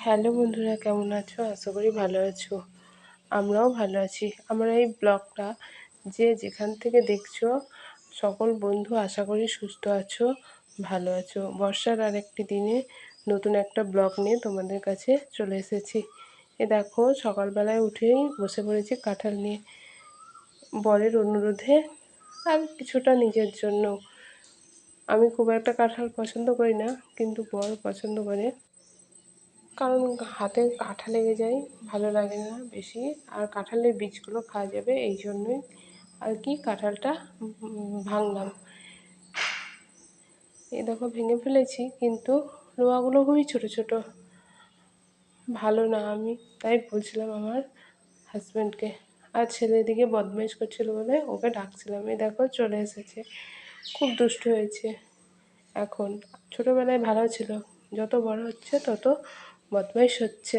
Hello বন্ধুরা, কেমন আছো? আশা করি ভালো আছো। আমরাও ভালো আছি। আমার এই ব্লগটা যে যেখান থেকে দেখছ, সকল বন্ধু আশা করি সুস্থ আছো, ভালো আছো। বর্ষার আর একটি দিনে নতুন একটা ব্লগ নিয়ে তোমাদের কাছে চলে এসেছি। এ দেখো, সকালবেলায় উঠেই বসে পড়েছি কাঁঠাল নিয়ে। বরের অনুরোধে আর কিছুটা নিজের জন্য। আমি খুব একটা কাঁঠাল পছন্দ করি না, কিন্তু বর পছন্দ করে। কারণ হাতে কাঁটা লেগে যায়, ভালো লাগে না বেশি। আর কাঁঠালের বীজগুলো খাওয়া যাবে এই জন্যই। আর কি কাঁঠালটা? ভাঙলাম। এই দেখো, ভেঙে ফেলেছি, কিন্তু লোহাগুলো খুবই ছোট ছোট। ভালো না আমি, তাই বলছিলাম আমার হাজব্যান্ডকে আর ছেলেদিকে বদমাইশ করছিল বলে ওকে ডাকছিলাম। এই দেখো, চলে এসেছে। খুব দুষ্ট হয়েছে। এখন ছোটোবেলায় ভালো ছিল। যত বড় হচ্ছে তত বদমাইশ হচ্ছে।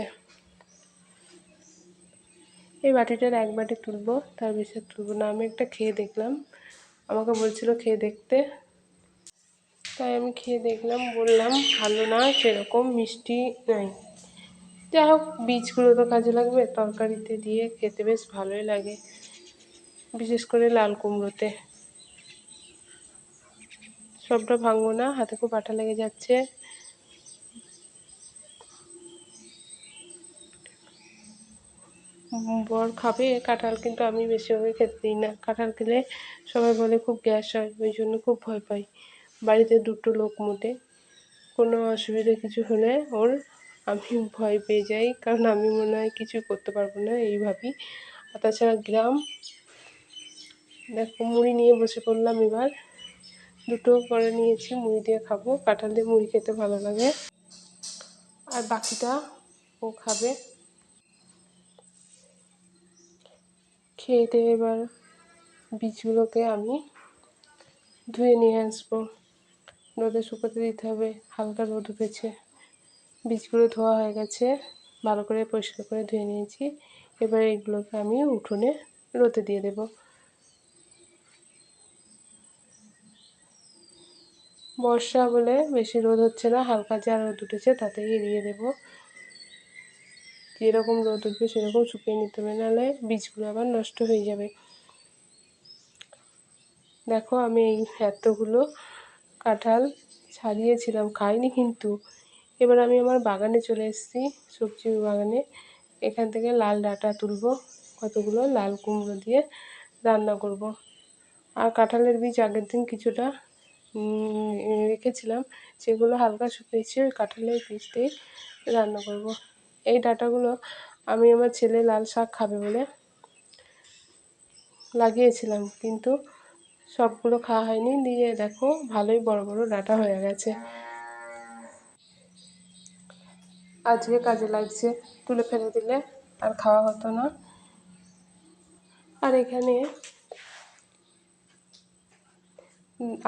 এই বাটিটার এক বাটি তুলবো, তার বেশি তুলবো না। আমি একটা খেয়ে দেখলাম। আমাকে বলছিল খেয়ে দেখতে। তাই আমি খেয়ে দেখলাম, বললাম, ভালো না, সেরকম মিষ্টি নাই। যাই হোক, বীজগুলো তো কাজে লাগবে, তরকারিতে দিয়ে খেতে বেশ ভালোই লাগে, বিশেষ করে লাল কুমড়োতে। সবটা ভাঙবো না, হাতে খুব আঠা লেগে যাচ্ছে। বর খাবে, কাঁঠাল কিন্তু আমি বেশিভাবে খেতে দিই না। কাঁঠাল খেলে সবাই বলে খুব গ্যাস হয়, ওই জন্য খুব ভয় পাই। বাড়িতে দুটো লোক মোটে। কোনো অসুবিধা কিছু হলে ওর আমি ভয় পেয়ে যাই, কারণ আমি মনে হয় কিছু করতে পারব না এইভাবেই আর তাছাড়া গ্রাম, দেখো মুড়ি নিয়ে বসে পড়লাম এবার। দুটো করে নিয়েছি, মুড়ি দিয়ে খাব। কাঁঠাল দিয়ে মুড়ি খেতে ভালো লাগে। আর বাকিটা ও খাবে। খেয়ে দিয়ে এবার বীজগুলোকে আমি ধুয়ে নিয়ে আসব। রোদে শুকোতে দিতে হবে, হালকা রোদ উঠেছে। বীজগুলো ধোয়া হয়ে গেছে, ভালো করে পরিষ্কার করে ধুয়ে নিয়েছি। এবার এগুলোকে আমি উঠোনে রোদে দিয়ে দেব। বর্ষা বলে বেশি রোদ হচ্ছে না, হালকা যা রোদ উঠেছে তাতেই এড়িয়ে দেবো। যেরকম রোদ উঠবে সেরকম শুকিয়ে নিতে হবে, নাহলে বীজগুলো আবার নষ্ট হয়ে যাবে। দেখো আমি এই এতগুলো কাঁঠাল ছাড়িয়েছিলাম, খাইনি কিন্তু। এবার আমি আমার বাগানে চলে এসেছি, সবজি বাগানে। এখান থেকে লাল ডাঁটা তুলব, কতগুলো লাল কুমড়ো দিয়ে রান্না করব। আর কাঁঠালের বীজ আগের দিন কিছুটা রেখেছিলাম, সেগুলো হালকা শুকিয়েছে, ওই কাঁঠালের বীজ দিয়ে রান্না করব। এই ডাঁটাগুলো আমি আমার ছেলে লাল শাক খাবে বলে লাগিয়েছিলাম, কিন্তু সবগুলো খাওয়া হয়নি। দিয়ে দেখো ভালোই বড় বড় ডাঁটা হয়ে গেছে। আজকে কাজে লাগছে, তুলে ফেলে দিলে আর খাওয়া হতো না। আর এখানে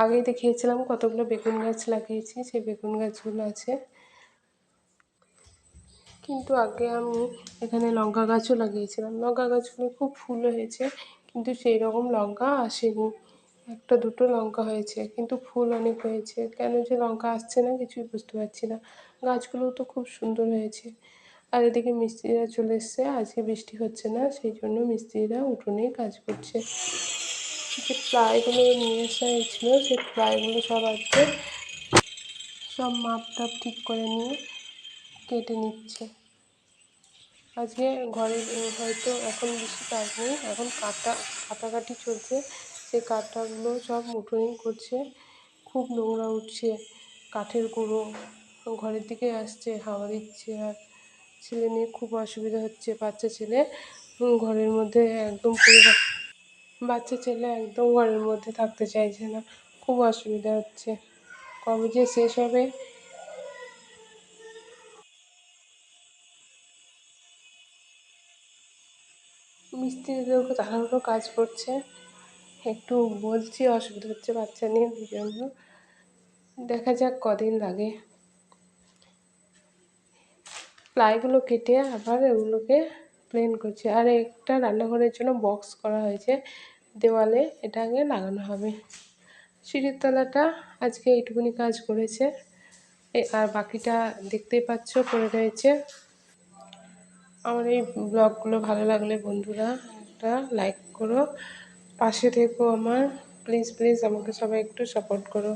আগেই দেখিয়েছিলাম কতগুলো বেগুন গাছ লাগিয়েছি, সেই বেগুন গাছগুলো আছে। কিন্তু আগে আমি এখানে লঙ্কা গাছও লাগিয়েছিলাম। লঙ্কা গাছগুলো খুব ফুল হয়েছে, কিন্তু সেই রকম লঙ্কা আসেনি। একটা দুটো লঙ্কা হয়েছে, কিন্তু ফুল অনেক হয়েছে। কেন যে লঙ্কা আসছে না কিছুই বুঝতে পারছি না। গাছগুলোও তো খুব সুন্দর হয়েছে। আর এদিকে মিস্ত্রিরা চলে এসছে, আজকে বৃষ্টি হচ্ছে না, সেই জন্য মিস্ত্রিরা উঠোনেই কাজ করছে। যে প্লাইগুলো নিয়ে আসা হয়েছিল, সেই প্লাইগুলো সব আজকে সব মাপ টাপ ঠিক করে নিয়ে কেটে নিচ্ছে। আজকে ঘরে, হয়তো এখন বেশি কাজ নেই, এখন কাটা, কাটাকাটি চলছে। সেই কাটাগুলো সব উঠোনেই করছে। খুব নোংরা উঠছে, কাঠের গুঁড়ো ঘরের দিকে আসছে, হাওয়া দিচ্ছে। আর ছেলে নিয়ে খুব অসুবিধা হচ্ছে। বাচ্চা ছেলে ঘরের মধ্যে একদম পুরো বাচ্চা ছেলে একদম ঘরের মধ্যে থাকতে চাইছে না। খুব অসুবিধা হচ্ছে। কবে যে শেষ হবে মিস্ত্রিদেরও তাড়াহুড়ো কাজ করছে। একটু বলছি, অসুবিধা হচ্ছে বাচ্চা নিয়ে ওই জন্য। দেখা যাক কদিন লাগে। প্লাইগুলো কেটে আবার ওগুলোকে প্লেন করছে। আর একটা রান্নাঘরের জন্য বক্স করা হয়েছে দেওয়ালে, এটা আগে লাগানো হবে। সিঁড়ির তলাটা আজকে এইটুকুনি কাজ করেছে। আর বাকিটা দেখতেই পাচ্ছ, পড়ে রয়েছে। আমার এই ব্লগগুলো ভালো লাগলে বন্ধুরা একটা লাইক করো, পাশে থেকো আমার। প্লিজ প্লিজ আমাকে সবাই একটু সাপোর্ট করো।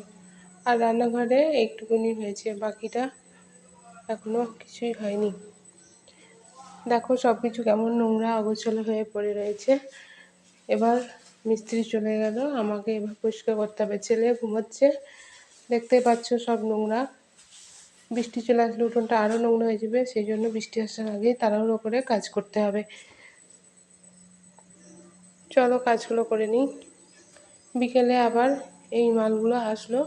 আর রান্নাঘরে একটুকুনি হয়েছে, বাকিটা এখনও কিছুই হয়নি। দেখো সব কিছু কেমন নোংরা অগোছালো হয়ে পড়ে রয়েছে। এবার মিস্ত্রি চলে গেল, আমাকে এবার পরিষ্কার করতে হবে। ছেলে ঘুমোচ্ছে, দেখতে পাচ্ছ সব নোংরা। বৃষ্টি চলে আসলে উঠোনটা আরও নোংরা হয়ে যাবে সেই জন্য বৃষ্টি আসার আগেই তাড়াহুড়ো করে কাজ করতে হবে। চলো কাজগুলো করে নিই। বিকেলে আবার এই মালগুলো আসলো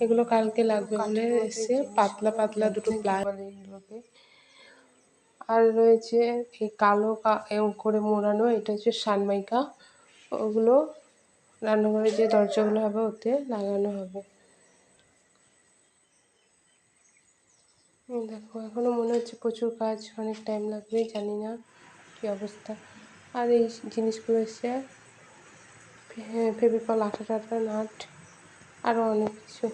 এগুলো কালকে লাগবে বলে এসে পাতলা পাতলা দুটো প্লাই এগুলোকে। আর রয়েছে এই কালো করে মোড়ানো এটা হচ্ছে সানমাইকা। ওগুলো রান্নাঘরে যে দরজাগুলো হবে ওতে লাগানো হবে। দেখো এখনও মনে হচ্ছে প্রচুর কাজ, অনেক টাইম লাগবে, জানি না কী অবস্থা। আর এই জিনিসগুলো এসে ফেভিকল আঠা টাটা নাট আরও অনেক কিছু।